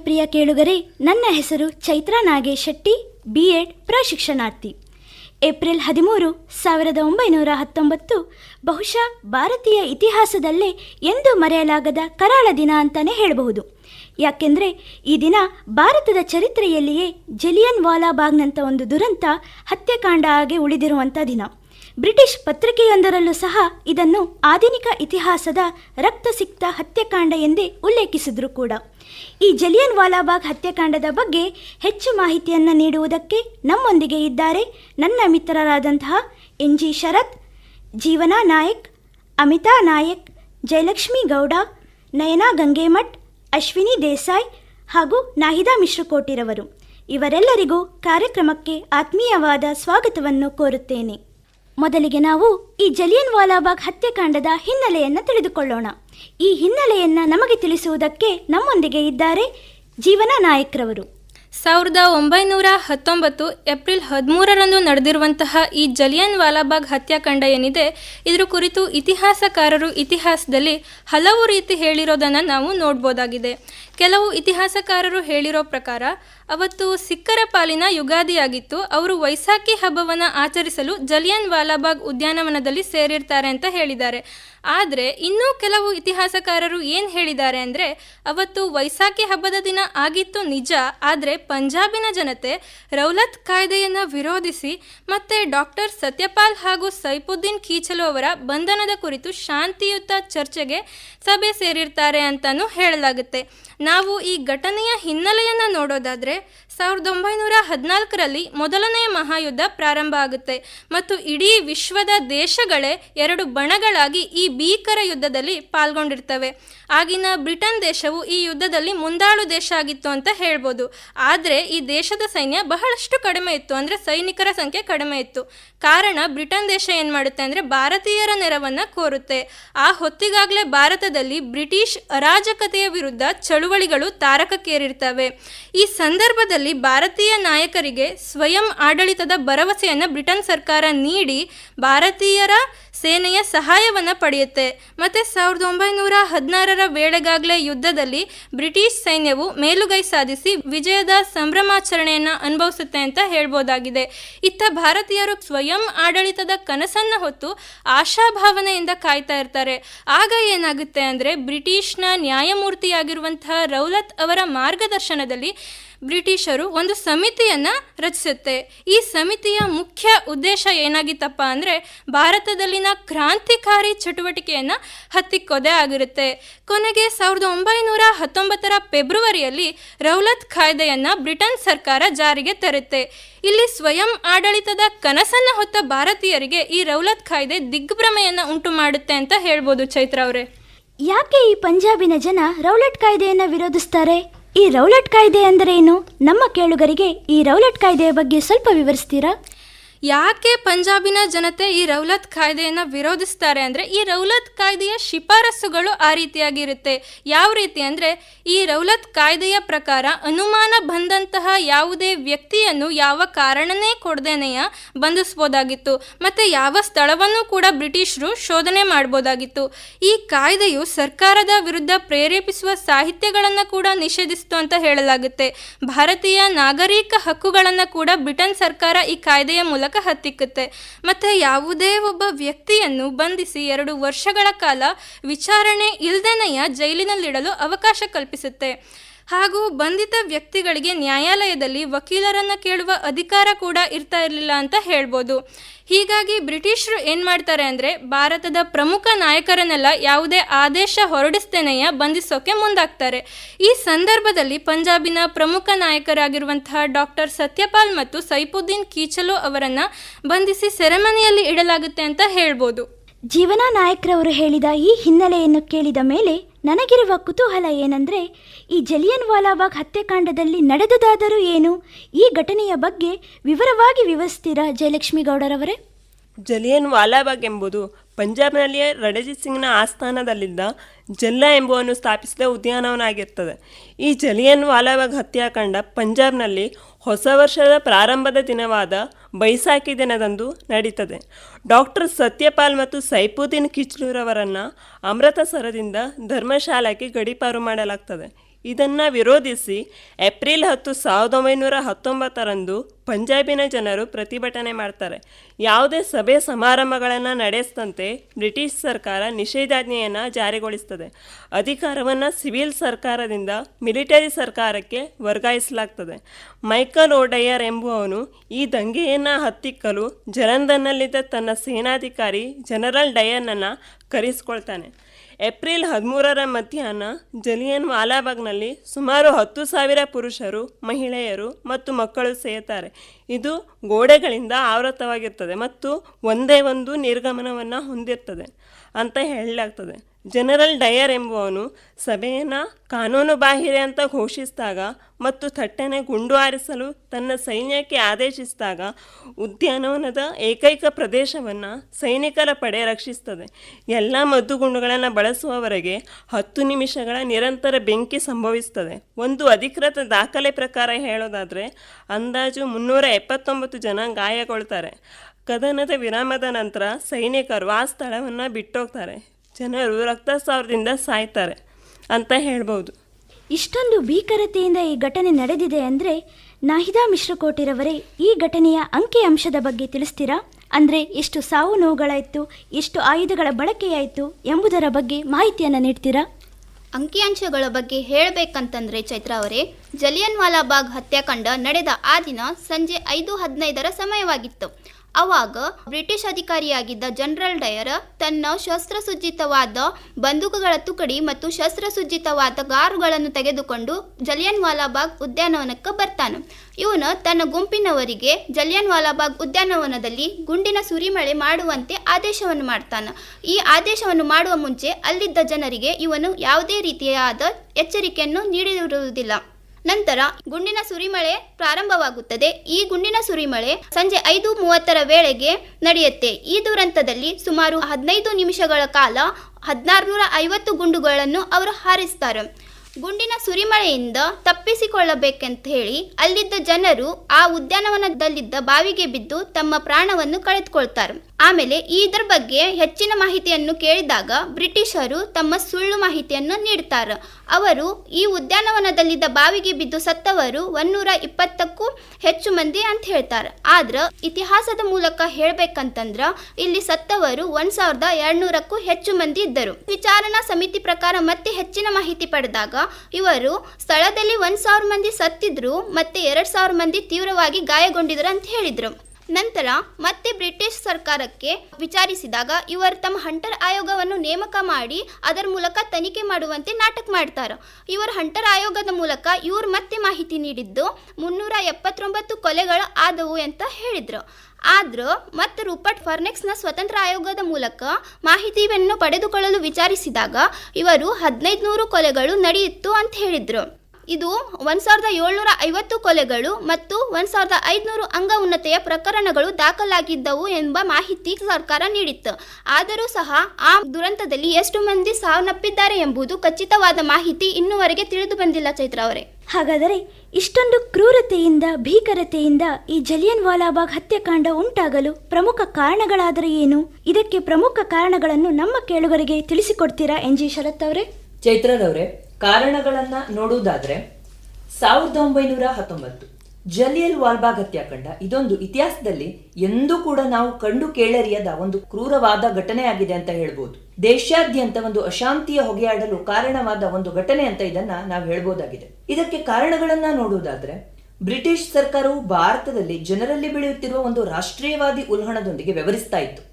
ಪ್ರಿಯ ಕೇಳುಗರೆ, ನನ್ನ ಹೆಸರು ಚೈತ್ರಾ ನಾಗೇಶ್ ಶೆಟ್ಟಿ ಬಿ ಎಡ್ ಪ್ರಶಿಕ್ಷಣಾರ್ಥಿ. ಏಪ್ರಿಲ್ ಹದಿಮೂರು, ಸಾವಿರದ ಒಂಬೈನೂರ ಹತ್ತೊಂಬತ್ತು, ಬಹುಶಃ ಭಾರತೀಯ ಇತಿಹಾಸದಲ್ಲೇ ಎಂದೂ ಮರೆಯಲಾಗದ ಕರಾಳ ದಿನ ಅಂತಲೇ ಹೇಳಬಹುದು. ಯಾಕೆಂದರೆ, ಈ ದಿನ ಭಾರತದ ಚರಿತ್ರೆಯಲ್ಲಿಯೇ ಜಲಿಯನ್ ವಾಲಾಬಾಗ್ನಂಥ ಒಂದು ದುರಂತ ಹತ್ಯಾಕಾಂಡ ಆಗಿ ಉಳಿದಿರುವಂಥ ದಿನ. ಬ್ರಿಟಿಷ್ ಪತ್ರಿಕೆಯೊಂದರಲ್ಲೂ ಸಹ ಇದನ್ನು ಆಧುನಿಕ ಇತಿಹಾಸದ ರಕ್ತಸಿಕ್ತ ಹತ್ಯೆಕಾಂಡ ಎಂದೇ ಉಲ್ಲೇಖಿಸಿದ್ರು ಕೂಡ. ಈ ಜಲಿಯನ್ ವಾಲಾಬಾಗ್ ಹತ್ಯಾಕಾಂಡದ ಬಗ್ಗೆ ಹೆಚ್ಚು ಮಾಹಿತಿಯನ್ನು ನೀಡುವುದಕ್ಕೆ ನಮ್ಮೊಂದಿಗೆ ಇದ್ದಾರೆ ನನ್ನ ಮಿತ್ರರಾದಂತಹ ಎನ್ ಜಿ ಶರತ್, ಜೀವನಾ ನಾಯಕ್, ಅಮಿತಾ ನಾಯಕ್, ಜಯಲಕ್ಷ್ಮಿ ಗೌಡ, ನಯನಾ ಗಂಗೇಮಠ್, ಅಶ್ವಿನಿ ದೇಸಾಯಿ ಹಾಗೂ ನಾಹಿದಾ ಮಿಶ್ರಕೋಟಿರವರು ಇವರೆಲ್ಲರಿಗೂ ಕಾರ್ಯಕ್ರಮಕ್ಕೆ ಆತ್ಮೀಯವಾದ ಸ್ವಾಗತವನ್ನು ಕೋರುತ್ತೇನೆ. ಮೊದಲಿಗೆ ನಾವು ಈ ಜಲಿಯನ್ ವಾಲಾಬಾಗ್ ಹತ್ಯಾಕಾಂಡದ ಹಿನ್ನೆಲೆಯನ್ನು ತಿಳಿದುಕೊಳ್ಳೋಣ. ಈ ಹಿನ್ನೆಲೆಯನ್ನು ನಮಗೆ ತಿಳಿಸುವುದಕ್ಕೆ ನಮ್ಮೊಂದಿಗೆ ಇದ್ದಾರೆ ಜೀವನ ನಾಯಕ್ರವರು. ಸಾವಿರದ ಒಂಬೈನೂರ ಹತ್ತೊಂಬತ್ತು ಏಪ್ರಿಲ್ ಹದಿಮೂರರಂದು ನಡೆದಿರುವಂತಹ ಈ ಜಲಿಯನ್ ವಾಲಾಬಾಗ್ ಹತ್ಯಾಕಾಂಡ ಏನಿದೆ, ಇದರ ಕುರಿತು ಇತಿಹಾಸಕಾರರು ಇತಿಹಾಸದಲ್ಲಿ ಹಲವು ರೀತಿ ಹೇಳಿರೋದನ್ನು ನಾವು ನೋಡ್ಬೋದಾಗಿದೆ. ಕೆಲವು ಇತಿಹಾಸಕಾರರು ಹೇಳಿರೋ ಪ್ರಕಾರ, ಅವತ್ತು ಸಿಖ್ಖರ ಪಾಲಿನ ಯುಗಾದಿಯಾಗಿತ್ತು. ಅವರು ವೈಸಾಖಿ ಹಬ್ಬವನ್ನು ಆಚರಿಸಲು ಜಲಿಯನ್ ವಾಲಾಬಾಗ್ ಉದ್ಯಾನವನದಲ್ಲಿ ಸೇರಿರ್ತಾರೆ ಅಂತ ಹೇಳಿದ್ದಾರೆ. ಆದರೆ, ಇನ್ನೂ ಕೆಲವು ಇತಿಹಾಸಕಾರರು ಏನು ಹೇಳಿದ್ದಾರೆ ಅಂದರೆ, ಅವತ್ತು ವೈಸಾಖಿ ಹಬ್ಬದ ದಿನ ಆಗಿತ್ತು ನಿಜ, ಆದರೆ ಪಂಜಾಬಿನ ಜನತೆ ರೌಲತ್ ಕಾಯ್ದೆಯನ್ನು ವಿರೋಧಿಸಿ ಮತ್ತೆ ಡಾಕ್ಟರ್ ಸತ್ಯಪಾಲ್ ಹಾಗೂ ಸೈಫುದ್ದೀನ್ ಕೀಚಲು ಅವರ ಬಂಧನದ ಕುರಿತು ಶಾಂತಿಯುತ ಚರ್ಚೆಗೆ ಸಭೆ ಸೇರಿರ್ತಾರೆ ಅಂತಲೂ ಹೇಳಲಾಗುತ್ತೆ. ನಾವು ಈ ಘಟನೆಯ ಹಿನ್ನೆಲೆಯನ್ನು ನೋಡೋದಾದರೆ ಸಾವಿರದ ಒಂಬೈನೂರ ಹದಿನಾಲ್ಕರಲ್ಲಿ ಮೊದಲನೆಯ ಮಹಾಯುದ್ಧ ಪ್ರಾರಂಭ ಆಗುತ್ತೆ. ಮತ್ತು ಇಡೀ ವಿಶ್ವದ ದೇಶಗಳೇ ಎರಡು ಬಣಗಳಾಗಿ ಈ ಭೀಕರ ಯುದ್ಧದಲ್ಲಿ ಪಾಲ್ಗೊಂಡಿರ್ತವೆ. ಆಗಿನ ಬ್ರಿಟನ್ ದೇಶವು ಈ ಯುದ್ಧದಲ್ಲಿ ಮುಂದಾಳು ದೇಶ ಆಗಿತ್ತು ಅಂತ ಹೇಳ್ಬೋದು. ಆದರೆ ಈ ದೇಶದ ಸೈನ್ಯ ಬಹಳಷ್ಟು ಕಡಿಮೆ ಇತ್ತು ಅಂದರೆ ಸೈನಿಕರ ಸಂಖ್ಯೆ ಕಡಿಮೆ ಇತ್ತು. ಕಾರಣ ಬ್ರಿಟನ್ ದೇಶ ಏನು ಮಾಡುತ್ತೆ ಅಂದರೆ ಭಾರತೀಯರ ನೆರವನ್ನು ಕೋರುತ್ತೆ. ಆ ಹೊತ್ತಿಗಾಗಲೇ ಭಾರತದಲ್ಲಿ ಬ್ರಿಟಿಷ್ ಅರಾಜಕತೆಯ ವಿರುದ್ಧ ಚಳುವಳಿಗಳು ತಾರಕಕ್ಕೇರಿರ್ತವೆ. ಈ ಸಂದರ್ಭದಲ್ಲಿ ಭಾರತೀಯ ನಾಯಕರಿಗೆ ಸ್ವಯಂ ಆಡಳಿತದ ಭರವಸೆಯನ್ನು ಬ್ರಿಟನ್ ಸರ್ಕಾರ ನೀಡಿ ಭಾರತೀಯರ ಸೇನೆಯ ಸಹಾಯವನ್ನು ಪಡೆಯುತ್ತೆ. ಮತ್ತು ಸಾವಿರದ ಒಂಬೈನೂರ ಹದಿನಾರರ ವೇಳೆಗಾಗಲೇ ಯುದ್ಧದಲ್ಲಿ ಬ್ರಿಟಿಷ್ ಸೈನ್ಯವು ಮೇಲುಗೈ ಸಾಧಿಸಿ ವಿಜಯದ ಸಂಭ್ರಮಾಚರಣೆಯನ್ನು ಅನುಭವಿಸುತ್ತೆ ಅಂತ ಹೇಳ್ಬೋದಾಗಿದೆ. ಇತ್ತ ಭಾರತೀಯರು ಸ್ವಯಂ ಆಡಳಿತದ ಕನಸನ್ನು ಹೊತ್ತು ಆಶಾಭಾವನೆಯಿಂದ ಕಾಯ್ತಾ ಇರ್ತಾರೆ. ಆಗ ಏನಾಗುತ್ತೆ ಅಂದರೆ ಬ್ರಿಟಿಷ್ನ ನ್ಯಾಯಮೂರ್ತಿಯಾಗಿರುವಂತಹ ರೌಲತ್ ಅವರ ಮಾರ್ಗದರ್ಶನದಲ್ಲಿ ಬ್ರಿಟಿಷರು ಒಂದು ಸಮಿತಿಯನ್ನು ರಚಿಸುತ್ತೆ. ಈ ಸಮಿತಿಯ ಮುಖ್ಯ ಉದ್ದೇಶ ಏನಾಗಿತ್ತಪ್ಪ ಅಂದರೆ ಭಾರತದಲ್ಲಿನ ಕ್ರಾಂತಿಕಾರಿ ಚಟುವಟಿಕೆಯನ್ನು ಹತ್ತಿಕ್ಕೋದೇ ಆಗಿರುತ್ತೆ. ಕೊನೆಗೆ ಸಾವಿರದ ಒಂಬೈನೂರ ಹತ್ತೊಂಬತ್ತರ ಫೆಬ್ರವರಿಯಲ್ಲಿ ರೌಲತ್ ಕಾಯ್ದೆಯನ್ನು ಬ್ರಿಟನ್ ಸರ್ಕಾರ ಜಾರಿಗೆ ತರುತ್ತೆ. ಇಲ್ಲಿ ಸ್ವಯಂ ಆಡಳಿತದ ಕನಸನ್ನು ಹೊತ್ತ ಭಾರತೀಯರಿಗೆ ಈ ರೌಲತ್ ಕಾಯ್ದೆ ದಿಗ್ಭ್ರಮೆಯನ್ನು ಉಂಟು ಮಾಡುತ್ತೆ ಅಂತ ಹೇಳ್ಬೋದು ಚೈತ್ರ ಅವರೇ. ಯಾಕೆ ಈ ಪಂಜಾಬಿನ ಜನ ರೌಲಟ್ ಕಾಯ್ದೆಯನ್ನು ವಿರೋಧಿಸ್ತಾರೆ? ಈ ರೌಲಟ್ ಕಾಯ್ದೆ ಅಂದರೆ ಏನು ನಮ್ಮ ಕೇಳುಗರಿಗೆ ಈ ರೌಲಟ್ ಕಾಯ್ದೆಯ ಬಗ್ಗೆ ಸ್ವಲ್ಪ ವಿವರಿಸ್ತೀರಾ? ಯಾಕೆ ಪಂಜಾಬಿನ ಜನತೆ ಈ ರೌಲತ್ ಕಾಯ್ದೆಯನ್ನು ವಿರೋಧಿಸ್ತಾರೆ ಅಂದರೆ ಈ ರೌಲತ್ ಕಾಯ್ದೆಯ ಶಿಫಾರಸುಗಳು ಆ ರೀತಿಯಾಗಿರುತ್ತೆ ಯಾವ ರೀತಿ ಅಂದರೆ ಈ ರೌಲತ್ ಕಾಯ್ದೆಯ ಪ್ರಕಾರ ಅನುಮಾನ ಬಂದಂತಹ ಯಾವುದೇ ವ್ಯಕ್ತಿಯನ್ನು ಯಾವ ಕಾರಣನೇ ಕೊಡದೇನೆಯ ಬಂಧಿಸ್ಬೋದಾಗಿತ್ತು. ಮತ್ತು ಯಾವ ಸ್ಥಳವನ್ನು ಕೂಡ ಬ್ರಿಟಿಷರು ಶೋಧನೆ ಮಾಡ್ಬೋದಾಗಿತ್ತು. ಈ ಕಾಯ್ದೆಯು ಸರ್ಕಾರದ ವಿರುದ್ಧ ಪ್ರೇರೇಪಿಸುವ ಸಾಹಿತ್ಯಗಳನ್ನು ಕೂಡ ನಿಷೇಧಿಸಿತು ಅಂತ ಹೇಳಲಾಗುತ್ತೆ. ಭಾರತೀಯ ನಾಗರಿಕ ಹಕ್ಕುಗಳನ್ನು ಕೂಡ ಬ್ರಿಟನ್ ಸರ್ಕಾರ ಈ ಕಾಯ್ದೆಯ ಮೂಲಕ ಹತ್ತಿಕ್ಕುತ್ತೆ. ಮತ್ತೆ ಯಾವುದೇ ಒಬ್ಬ ವ್ಯಕ್ತಿಯನ್ನು ಬಂಧಿಸಿ ಎರಡು ವರ್ಷಗಳ ಕಾಲ ವಿಚಾರಣೆ ಇಲ್ದನೆಯ ಜೈಲಿನಲ್ಲಿಡಲು ಅವಕಾಶ ಕಲ್ಪಿಸುತ್ತೆ. ಹಾಗೂ ಬಂಧಿತ ವ್ಯಕ್ತಿಗಳಿಗೆ ನ್ಯಾಯಾಲಯದಲ್ಲಿ ವಕೀಲರನ್ನು ಕೇಳುವ ಅಧಿಕಾರ ಕೂಡ ಇರ್ತಾ ಇರಲಿಲ್ಲ ಅಂತ ಹೇಳ್ಬೋದು. ಹೀಗಾಗಿ ಬ್ರಿಟಿಷರು ಏನು ಮಾಡ್ತಾರೆ ಅಂದರೆ ಭಾರತದ ಪ್ರಮುಖ ನಾಯಕರನ್ನೆಲ್ಲ ಯಾವುದೇ ಆದೇಶ ಹೊರಡಿಸ್ದೇನೆಯ ಬಂಧಿಸೋಕೆ ಮುಂದಾಗ್ತಾರೆ. ಈ ಸಂದರ್ಭದಲ್ಲಿ ಪಂಜಾಬಿನ ಪ್ರಮುಖ ನಾಯಕರಾಗಿರುವಂತಹ ಡಾಕ್ಟರ್ ಸತ್ಯಪಾಲ್ ಮತ್ತು ಸೈಫುದ್ದೀನ್ ಕೀಚಲು ಅವರನ್ನು ಬಂಧಿಸಿ ಸೆರೆಮನೆಯಲ್ಲಿ ಇಡಲಾಗುತ್ತೆ ಅಂತ ಹೇಳ್ಬೋದು. ಜೀವನ ನಾಯಕ್ರವರು ಹೇಳಿದ ಈ ಹಿನ್ನೆಲೆಯನ್ನು ಕೇಳಿದ ಮೇಲೆ ನನಗಿರುವ ಕುತೂಹಲ ಏನಂದ್ರೆ, ಈ ಜಲಿಯನ್ ವಾಲಾಬಾಗ್ ಹತ್ಯಾಕಾಂಡದಲ್ಲಿ ನಡೆದುದಾದರೂ ಏನು? ಈ ಘಟನೆಯ ಬಗ್ಗೆ ವಿವರವಾಗಿ ವಿವರಿಸ್ತೀರಾ ಜಯಲಕ್ಷ್ಮಿ ಗೌಡರವರೇ ಜಲಿಯನ್ ವಾಲಾಬಾಗ್ ಎಂಬುದು ಪಂಜಾಬ್ನಲ್ಲಿಯ ರಣಜಿತ್ ಸಿಂಗ್ನ ಆಸ್ಥಾನದಲ್ಲಿದ್ದ ಜಲ್ಲ ಎಂಬುವನ್ನು ಸ್ಥಾಪಿಸಿದ ಉದ್ಯಾನವನ ಆಗಿರ್ತದೆ ಈ ಜಲಿಯನ್ ವಾಲಾಬಾಗ್ ಹತ್ಯಾಕಾಂಡ ಪಂಜಾಬ್ನಲ್ಲಿ ಹೊಸ ವರ್ಷದ ಪ್ರಾರಂಭದ ದಿನವಾದ ಬೈಸಾಖಿ ದಿನದಂದು ನಡೀತದೆ. ಡಾಕ್ಟರ್ ಸತ್ಯಪಾಲ್ ಮತ್ತು ಸೈಪುದ್ದೀನ್ ಕಿಚ್ಲೂರವರನ್ನು ಅಮೃತಸರದಿಂದ ಧರ್ಮಶಾಲಾಕ್ಕೆ ಗಡೀಪಾರು ಮಾಡಲಾಗ್ತದೆ. ಇದನ್ನು ವಿರೋಧಿಸಿ ಏಪ್ರಿಲ್ ಹತ್ತು ಸಾವಿರದ ಒಂಬೈನೂರ ಹತ್ತೊಂಬತ್ತರಂದು ಪಂಜಾಬಿನ ಜನರು ಪ್ರತಿಭಟನೆ ಮಾಡ್ತಾರೆ. ಯಾವುದೇ ಸಭೆ ಸಮಾರಂಭಗಳನ್ನು ನಡೆಸದಂತೆ ಬ್ರಿಟಿಷ್ ಸರ್ಕಾರ ನಿಷೇಧಾಜ್ಞೆಯನ್ನು ಜಾರಿಗೊಳಿಸ್ತದೆ. ಅಧಿಕಾರವನ್ನು ಸಿವಿಲ್ ಸರ್ಕಾರದಿಂದ ಮಿಲಿಟರಿ ಸರ್ಕಾರಕ್ಕೆ ವರ್ಗಾಯಿಸಲಾಗ್ತದೆ. ಮೈಕಲ್ ಓಡಯ್ಯರ್ ಎಂಬುವವನು ಈ ದಂಗೆಯನ್ನು ಹತ್ತಿಕ್ಕಲು ಜಲಂಧರ್ನಲ್ಲಿದ್ದ ತನ್ನ ಸೇನಾಧಿಕಾರಿ ಜನರಲ್ ಡಯರ್ನನ್ನು ಕರೆಸ್ಕೊಳ್ತಾನೆ. ಏಪ್ರಿಲ್ ಹದಿಮೂರರ ಮಧ್ಯಾಹ್ನ ಜಲಿಯನ್ ವಾಲಾಬಾಗ್ನಲ್ಲಿ ಸುಮಾರು ಹತ್ತು ಸಾವಿರ ಪುರುಷರು, ಮಹಿಳೆಯರು ಮತ್ತು ಮಕ್ಕಳು ಸೇರ್ತಾರೆ ಇದು ಗೋಡೆಗಳಿಂದ ಆವೃತವಾಗಿರ್ತದೆ ಮತ್ತು ಒಂದೇ ಒಂದು ನಿರ್ಗಮನವನ್ನು ಹೊಂದಿರ್ತದೆ ಅಂತ ಹೇಳಲಾಗ್ತದೆ. ಜನರಲ್ ಡಯರ್ ಎಂಬುವನು ಸಭೆಯನ್ನು ಕಾನೂನು ಬಾಹಿರೆ ಅಂತ ಘೋಷಿಸಿದಾಗ ಮತ್ತು ಥಟ್ಟನೆ ಗುಂಡು ಹಾರಿಸಲು ತನ್ನ ಸೈನ್ಯಕ್ಕೆ ಆದೇಶಿಸಿದಾಗ ಉದ್ಯಾನವನದ ಏಕೈಕ ಪ್ರದೇಶವನ್ನು ಸೈನಿಕರ ಪಡೆ ರಕ್ಷಿಸುತ್ತದೆ. ಎಲ್ಲ ಮದ್ದುಗುಂಡುಗಳನ್ನು ಬಳಸುವವರೆಗೆ ಹತ್ತು ನಿಮಿಷಗಳ ನಿರಂತರ ಬೆಂಕಿ ಸಂಭವಿಸುತ್ತದೆ. ಒಂದು ಅಧಿಕೃತ ದಾಖಲೆ ಪ್ರಕಾರ ಹೇಳೋದಾದರೆ, ಅಂದಾಜು ಮುನ್ನೂರ ಎಪ್ಪತ್ತೊಂಬತ್ತು ಜನ ಗಾಯಗೊಳ್ತಾರೆ. ಕದನದ ವಿರಾಮದ ನಂತರ ಸೈನಿಕರು ಆ ಸ್ಥಳವನ್ನು ಬಿಟ್ಟೋಗ್ತಾರೆ. ಜನರು ರಕ್ತಸ್ರಾವದಿಂದ ಸಾಯ್ತಾರೆ ಅಂತ ಹೇಳ್ಬೋದು. ಇಷ್ಟೊಂದು ಭೀಕರತೆಯಿಂದ ಈ ಘಟನೆ ನಡೆದಿದೆ ಅಂದರೆ ನಾಹಿದಾ ಮಿಶ್ರಕೋಟಿರವರೇ ಈ ಘಟನೆಯ ಅಂಕಿ ಅಂಶದ ಬಗ್ಗೆ ತಿಳಿಸ್ತೀರಾ? ಅಂದರೆ ಎಷ್ಟು ಸಾವು ನೋವುಗಳಾಯಿತು ಎಷ್ಟು ಆಯುಧಗಳ ಬಳಕೆಯಾಯಿತು ಎಂಬುದರ ಬಗ್ಗೆ ಮಾಹಿತಿಯನ್ನು ನೀಡ್ತೀರಾ? ಅಂಕಿಅಂಶಗಳ ಬಗ್ಗೆ ಹೇಳಬೇಕಂತಂದ್ರೆ ಚೈತ್ರ ಅವರೇ ಜಲಿಯನ್ ವಾಲಾಬಾಗ್ ಹತ್ಯಾಕಾಂಡ ನಡೆದ ಆ ದಿನ ಸಂಜೆ ಐದು ಹದಿನೈದರ ಸಮಯವಾಗಿತ್ತು. ಅವಾಗ ಬ್ರಿಟಿಷ್ ಅಧಿಕಾರಿಯಾಗಿದ್ದ ಜನರಲ್ ಡಯರ್ ತನ್ನ ಶಸ್ತ್ರಸಜ್ಜಿತವಾದ ಬಂದೂಕುಗಳ ತುಕಡಿ ಮತ್ತು ಶಸ್ತ್ರಸಜ್ಜಿತವಾದ ಗಾರುಗಳನ್ನು ತೆಗೆದುಕೊಂಡು ಜಲಿಯನ್ ವಾಲಾಬಾಗ್ ಉದ್ಯಾನವನಕ್ಕೆ ಬರ್ತಾನೆ. ಇವನು ತನ್ನ ಗುಂಪಿನವರಿಗೆ ಜಲಿಯನ್ ವಾಲಾಬಾಗ್ ಉದ್ಯಾನವನದಲ್ಲಿ ಗುಂಡಿನ ಸುರಿಮಳೆ ಮಾಡುವಂತೆ ಆದೇಶವನ್ನು ಮಾಡ್ತಾನೆ. ಈ ಆದೇಶವನ್ನು ಮಾಡುವ ಮುಂಚೆ ಅಲ್ಲಿದ್ದ ಜನರಿಗೆ ಇವನು ಯಾವುದೇ ರೀತಿಯಾದ ಎಚ್ಚರಿಕೆಯನ್ನು ನೀಡಿರುವುದಿಲ್ಲ. ನಂತರ ಗುಂಡಿನ ಸುರಿಮಳೆ ಪ್ರಾರಂಭವಾಗುತ್ತದೆ. ಈ ಗುಂಡಿನ ಸುರಿಮಳೆ ಸಂಜೆ ಐದು ಮೂವತ್ತರ ವೇಳೆಗೆ ನಡೆಯುತ್ತೆ. ಈ ದುರಂತದಲ್ಲಿ ಸುಮಾರು ಹದಿನೈದು ನಿಮಿಷಗಳ ಕಾಲ ಹದಿನಾರುನೂರ ಐವತ್ತು ಗುಂಡುಗಳನ್ನು ಅವರು ಹಾರಿಸ್ತಾರೆ. ಗುಂಡಿನ ಸುರಿಮಳೆಯಿಂದ ತಪ್ಪಿಸಿಕೊಳ್ಳಬೇಕೆಂತ ಹೇಳಿ ಅಲ್ಲಿದ್ದ ಜನರು ಆ ಉದ್ಯಾನವನದಲ್ಲಿದ್ದ ಬಾವಿಗೆ ಬಿದ್ದು ತಮ್ಮ ಪ್ರಾಣವನ್ನು ಕಳೆದುಕೊಳ್ತಾರೆ. ಆಮೇಲೆ ಇದರ ಬಗ್ಗೆ ಹೆಚ್ಚಿನ ಮಾಹಿತಿಯನ್ನು ಕೇಳಿದಾಗ ಬ್ರಿಟಿಷರು ತಮ್ಮ ಸುಳ್ಳು ಮಾಹಿತಿಯನ್ನು ನೀಡುತ್ತಾರೆ ಅವರು ಈ ಉದ್ಯಾನವನದಲ್ಲಿದ್ದ ಬಾವಿಗೆ ಬಿದ್ದು ಸತ್ತವರು ಒನ್ನೂರ ಇಪ್ಪತ್ತಕ್ಕೂ ಹೆಚ್ಚು ಮಂದಿ ಅಂತ ಹೇಳ್ತಾರೆ. ಆದ್ರೆ ಇತಿಹಾಸದ ಮೂಲಕ ಹೇಳಬೇಕಂತಂದ್ರ ಇಲ್ಲಿ ಸತ್ತವರು ಒಂದ್ ಸಾವಿರದ ಎರಡ್ನೂರಕ್ಕೂ ಹೆಚ್ಚು ಮಂದಿ ಇದ್ದರು. ವಿಚಾರಣಾ ಸಮಿತಿ ಪ್ರಕಾರ ಮತ್ತೆ ಹೆಚ್ಚಿನ ಮಾಹಿತಿ ಪಡೆದಾಗ ಇವರು ಸ್ಥಳದಲ್ಲಿ ಒಂದ್ ಸಾವಿರ ಮಂದಿ ಸತ್ತಿದ್ರು ಮತ್ತೆ ಎರಡ್ ಸಾವಿರ ಮಂದಿ ತೀವ್ರವಾಗಿ ಗಾಯಗೊಂಡಿದ್ರು ಅಂತ ಹೇಳಿದ್ರು. ನಂತರ ಮತ್ತೆ ಬ್ರಿಟಿಷ್ ಸರ್ಕಾರಕ್ಕೆ ವಿಚಾರಿಸಿದಾಗ ಇವರು ತಮ್ಮ ಹಂಟರ್ ಆಯೋಗವನ್ನು ನೇಮಕ ಮಾಡಿ ಅದರ ಮೂಲಕ ತನಿಖೆ ಮಾಡುವಂತೆ ನಾಟಕ ಮಾಡ್ತಾರೆ. ಇವರು ಹಂಟರ್ ಆಯೋಗದ ಮೂಲಕ ಇವರು ಮತ್ತೆ ಮಾಹಿತಿ ನೀಡಿದ್ದು ಮುನ್ನೂರ ಎಪ್ಪತ್ತೊಂಬತ್ತು ಕೊಲೆಗಳು ಆದವು ಅಂತ ಹೇಳಿದ್ರು. ಆದ್ರೂ ಮತ್ತು ರೂಪರ್ಟ್ ಫರ್ನೆಕ್ಸ್ನ ಸ್ವತಂತ್ರ ಆಯೋಗದ ಮೂಲಕ ಮಾಹಿತಿಯನ್ನು ಪಡೆದುಕೊಳ್ಳಲು ವಿಚಾರಿಸಿದಾಗ ಇವರು ಹದಿನೈದು ನೂರು ಕೊಲೆಗಳು ನಡೆಯಿತು ಅಂತ ಹೇಳಿದ್ರು. ಇದು ಒಂದು ಸಾವಿರದ ಏಳ್ನೂರ ಐವತ್ತು ಕೊಲೆಗಳು ಮತ್ತು ಒಂದ್ ಸಾವಿರದ ಐದುನೂರು ಅಂಗ ಉನ್ನತೆಯ ಪ್ರಕರಣಗಳು ದಾಖಲಾಗಿದ್ದವು ಎಂಬ ಮಾಹಿತಿ ಸರ್ಕಾರ ನೀಡಿತ್ತು. ಆದರೂ ಸಹ ಆ ದುರಂತದಲ್ಲಿ ಎಷ್ಟು ಮಂದಿ ಸಾವನ್ನಪ್ಪಿದ್ದಾರೆ ಎಂಬುದು ಖಚಿತವಾದ ಮಾಹಿತಿ ಇನ್ನೂವರೆಗೆ ತಿಳಿದು ಬಂದಿಲ್ಲ ಚೈತ್ರ ಅವರೇ. ಹಾಗಾದರೆ ಇಷ್ಟೊಂದು ಕ್ರೂರತೆಯಿಂದ, ಭೀಕರತೆಯಿಂದ ಈ ಜಲಿಯನ್ ವಾಲಾಬಾಗ್ ಹತ್ಯಾಕಾಂಡ ಉಂಟಾಗಲು ಪ್ರಮುಖ ಕಾರಣಗಳಾದರೆ ಏನು? ಇದಕ್ಕೆ ಪ್ರಮುಖ ಕಾರಣಗಳನ್ನು ನಮ್ಮ ಕೇಳುಗರಿಗೆ ತಿಳಿಸಿಕೊಡ್ತೀರಾ ಎನ್ ಜಿ ಶರತ್ ಅವರೇ? ಚೈತ್ರರವರೇ ಕಾರಣಗಳನ್ನ ನೋಡುವುದಾದ್ರೆ ಸಾವಿರದ ಒಂಬೈನೂರ ಹತ್ತೊಂಬತ್ತು. ಜಲಿಯಲ್ ವಾಲ್ಬಾಗ್ ಹತ್ಯಾಕಾಂಡ ಇದೊಂದು ಇತಿಹಾಸದಲ್ಲಿ ಎಂದೂ ಕೂಡ ನಾವು ಕಂಡು ಕೇಳರಿಯದ ಒಂದು ಕ್ರೂರವಾದ ಘಟನೆಯಾಗಿದೆ ಅಂತ ಹೇಳ್ಬೋದು. ದೇಶಾದ್ಯಂತ ಒಂದು ಅಶಾಂತಿಯ ಹೊಗೆಯಾಡಲು ಕಾರಣವಾದ ಒಂದು ಘಟನೆ ಅಂತ ಇದನ್ನ ನಾವು ಹೇಳ್ಬೋದಾಗಿದೆ. ಇದಕ್ಕೆ ಕಾರಣಗಳನ್ನ ನೋಡುವುದಾದ್ರೆ, ಬ್ರಿಟಿಷ್ ಸರ್ಕಾರವು ಭಾರತದಲ್ಲಿ ಜನರಲ್ಲಿ ಬೆಳೆಯುತ್ತಿರುವ ಒಂದು ರಾಷ್ಟ್ರೀಯವಾದಿ ಉಲ್ಹಣದೊಂದಿಗೆ ವ್ಯವಹರಿಸ್ತಾ ಇತ್ತು.